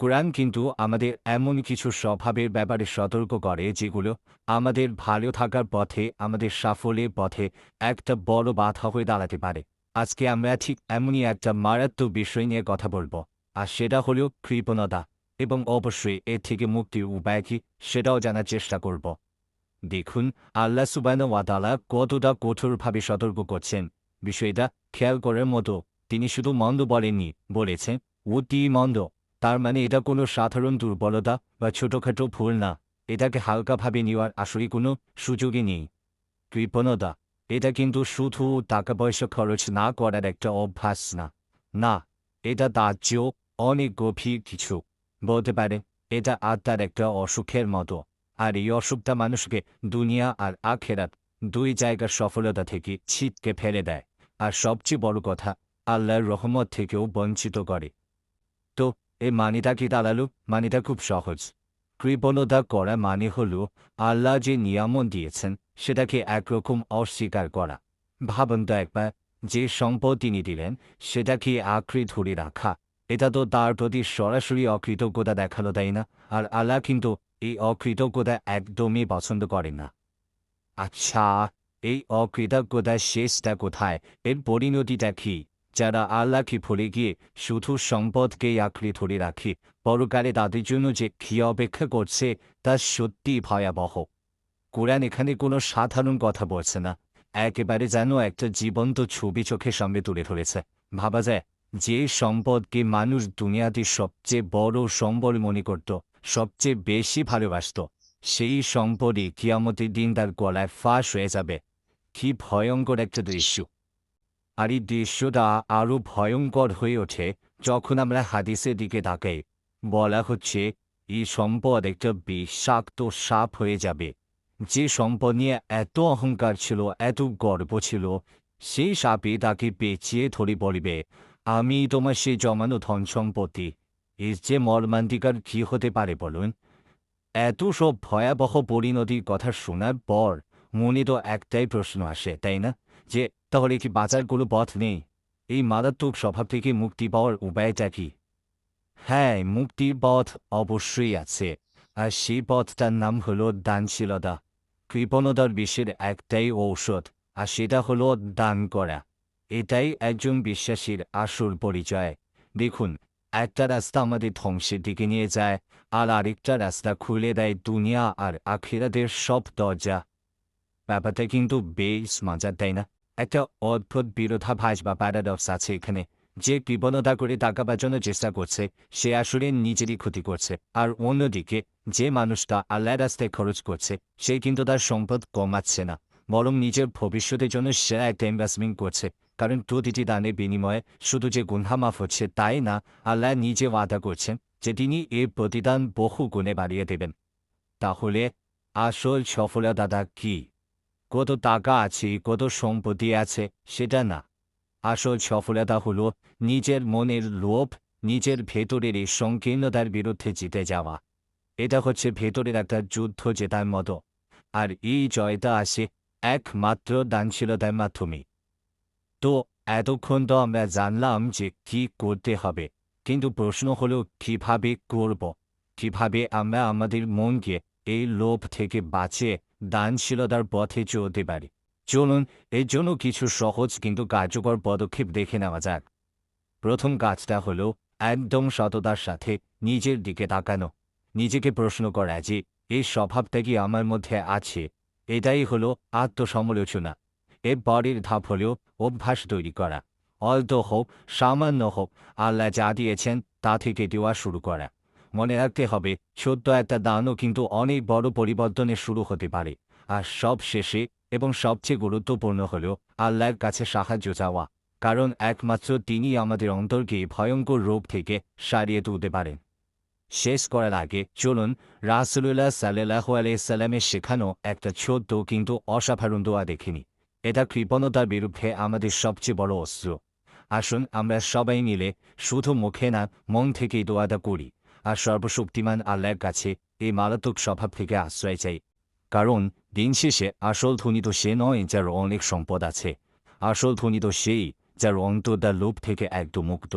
কোরআন কিন্তু আমাদের এমন কিছু স্বভাবের ব্যাপারে সতর্ক করে যেগুলো আমাদের ভালো থাকার পথে, আমাদের সাফল্যের পথে একটা বড় বাধা হয়ে দাঁড়াতে পারে। আজকে আমরা ঠিক এমনই একটা মারাত্মক বিষয় নিয়ে কথা বলব, আর সেটা হলো কৃপণতা, এবং অবশ্যই এর থেকে মুক্তির উপায় কি সেটাও জানার চেষ্টা করব। দেখুন, আল্লাহ সুবান ওয়াতালা কতটা কঠোরভাবে সতর্ক করছেন। বিষয়টা খেয়াল করার মতো, তিনি শুধু মন্দ বলেননি, বলেছেন, অতি মন্দ। তার মানে এটা কোনো সাধারণ দুর্বলতা বা ছোটখাটো ভুল না। এটাকে হালকাভাবে নেওয়ার আসলে কোনো সুযোগই নেই। কৃপণতা, এটা কিন্তু শুধু টাকা পয়সা খরচ না করার একটা অভ্যাস না। না, এটা তার চেয়েও অনেক গভীর কিছু। বলতে পারে, এটা আত্মার একটা অসুখের মতো। আর এই অসুখটা মানুষকে দুনিয়া আর আখেরাত দুই জায়গার সফলতা থেকে ছিটকে ফেলে দেয়। আর সবচেয়ে বড় কথা, আল্লাহর রহমত থেকেও বঞ্চিত করে। তো এই মানিটা কি দাঁড়াল মানিটা খুব সহজ। কৃপণতা করা মানে হল আল্লাহ যে নিয়ামন দিয়েছেন, সেটাকে একরকম অস্বীকার করা। ভাবুন তো একবার, যে সম্পদ তিনি দিলেন, সেটাকে আঁকড়ে ধরে রাখা। এটা তো তার প্রতি সরাসরি অকৃতজ্ঞতা দেখাল, তাই না? আর আল্লাহ কিন্তু এই অকৃতজ্ঞতা একদমই পছন্দ করেন না। আচ্ছা এই অকৃতজ্ঞতার শেষটা কোথায়? এর পরিণতিটা কি? যারা আল্লাহকে ভুলে গিয়ে শুধু সম্পদকেই আঁকড়ে ধরে রাখে, পরকালে তাদের জন্য যে কি অপেক্ষা করছে তা সত্যি ভয়াবহ। কোরআন এখানে কোনো সাধারণ কথা বলছে না, একেবারে যেন একটা জীবন্ত ছবি চোখের সামনে তুলে ধরেছে। ভাবা যায়, যে সম্পদকে মানুষ দুনিয়াতে সবচেয়ে বড় সম্বল মনে করত, সবচেয়ে বেশি ভালোবাসত, সেই সম্পদই কিয়ামতের দিন তার গলায় ফাঁস হয়ে যাবে। কি ভয়ঙ্কর একটা দৃশ্য। আর এই দৃশ্যটা আরও ভয়ঙ্কর হয়ে ওঠে যখন আমরা হাদিসের দিকে তাকাই। বলা হচ্ছে, এই সম্পদ একটা বিষাক্ত সাপ হয়ে যাবে। যে সম্পদ নিয়ে এত অহংকার ছিল, এত গর্ব ছিল, সেই সাপে তাকে পেঁচিয়ে ধরে বলিবে, আমি তোমার সেই জমানো ধন সম্পত্তি, এর যে মর্মান্তিকার কি হতে পারে বলুন? এত সব ভয়াবহ পরিণতির কথা শোনার পর মনে তো একটাই প্রশ্ন আসে, তাই না? যে, তাহলে কি বাঁচার কোনো পথ নেই? এই মারাত্মক স্বভাব থেকে মুক্তি পাওয়ার উপায়টা কি? হ্যাঁ মুক্তির পথ অবশ্যই আছে। আর সেই পথটার নাম হলো দানশীলতা। কৃপণতার বিশ্বের একটাই ঔষধ, আর সেটা হল দান করা। এটাই একজন বিশ্বাসীর আসল পরিচয়। দেখুন, একটা রাস্তা আমাদের ধ্বংসের দিকে নিয়ে যায়, আর আরেকটা রাস্তা খুলে দেয় দুনিয়া আর আখিরাদের সব দরজা। ব্যাপারটা কিন্তু বেশ মজার, তাই না? একটা অদ্ভুত বিরোধাভাস বা প্যারাডক্স আছে এখানে। যে কৃপণতা করে টাকা বাঁচানোর চেষ্টা করছে, সে আসলে নিজেরই ক্ষতি করছে। আর অন্যদিকে, যে মানুষটা আল্লাহ রাস্তায় খরচ করছে, সে কিন্তু তার সম্পদ কমাচ্ছে না। বরং নিজের ভবিষ্যতের জন্য সেরা একটা ইনভেস্টমেন্ট করছে। কারণ প্রতিটি দানের বিনিময়ে শুধু যে গুনহা মাফ হচ্ছে তাই না, আল্লাহ নিজে ওয়াদা করছেন যে তিনি এর প্রতিদান বহু গুণে বাড়িয়ে দেবেন। তাহলে আসল সফলতাটা কি? কত টাকা আছে, কত সম্পত্তি আছে, সেটা না। আসল সফলতা হলো নিজের মনের লোভ, নিজের ভেতরের এই সংকীর্ণতার বিরুদ্ধে জিতে যাওয়া। এটা হচ্ছে ভেতরের একটা যুদ্ধ জেতার মতো। আর এই জয়টা আসে একমাত্র দানশীলতার মাধ্যমে। তো এতক্ষণ তো আমরা জানলাম যে কি করতে হবে। কিন্তু প্রশ্ন হলো, কীভাবে করব? কীভাবে আমরা আমাদের মনকে এই লোভ থেকে বাঁচিয়ে দানশীলতার পথে চলতে পারি। চলুন, এর জন্য কিছু সহজ কিন্তু কার্যকর পদক্ষেপ দেখে নেওয়া যাক। প্রথম কাজটা হলো, একদম সততার সাথে নিজের দিকে তাকানো। নিজেকে প্রশ্ন করা যে এই স্বভাবটা কি আমার মধ্যে আছে? এটাই হলো আত্মসমালোচনা। এর পরের ধাপ হলো অভ্যাস তৈরি করা। অল্প হোক, সামান্য হোক, আল্লাহ যা দিয়েছেন তা থেকে দেওয়া শুরু করা। মনে রাখতে হবে ছোট্ট একটা দানও কিন্তু অনেক বড় পরিবর্তনের শুরু হতে পারে। আর সব শেষে এবং সবচেয়ে গুরুত্বপূর্ণ হল আল্লাহর কাছে সাহায্য চাওয়া, কারণ একমাত্র তিনি আমাদের অন্তরকে ভয়ঙ্কর রোগ থেকে সারিয়ে তুলতে পারেন। শেষ করার আগে চলুন রাসুলুল্লাহ সাল্লাহ আলাইসাল্লামের শেখানো একটা ছোট্ট কিন্তু অসাধারণ দোয়া দেখিনি এটা কৃপণতার বিরুদ্ধে আমাদের সবচেয়ে বড় অস্ত্র। আসুন আমরা সবাই মিলে শুধু মুখে না, মন থেকেই দোয়াটা করি। আর সর্বশক্তিমান আল্লাহর কাছে এই মারাত্মক স্বভাব থেকে আশ্রয় চাই। কারণ দিন শেষে আসল ধনী তো সে নয় যার অনেক সম্পদ আছে। আসল ধনী তো সেই যার অন্তর্দার লোভ থেকে একদম মুক্ত।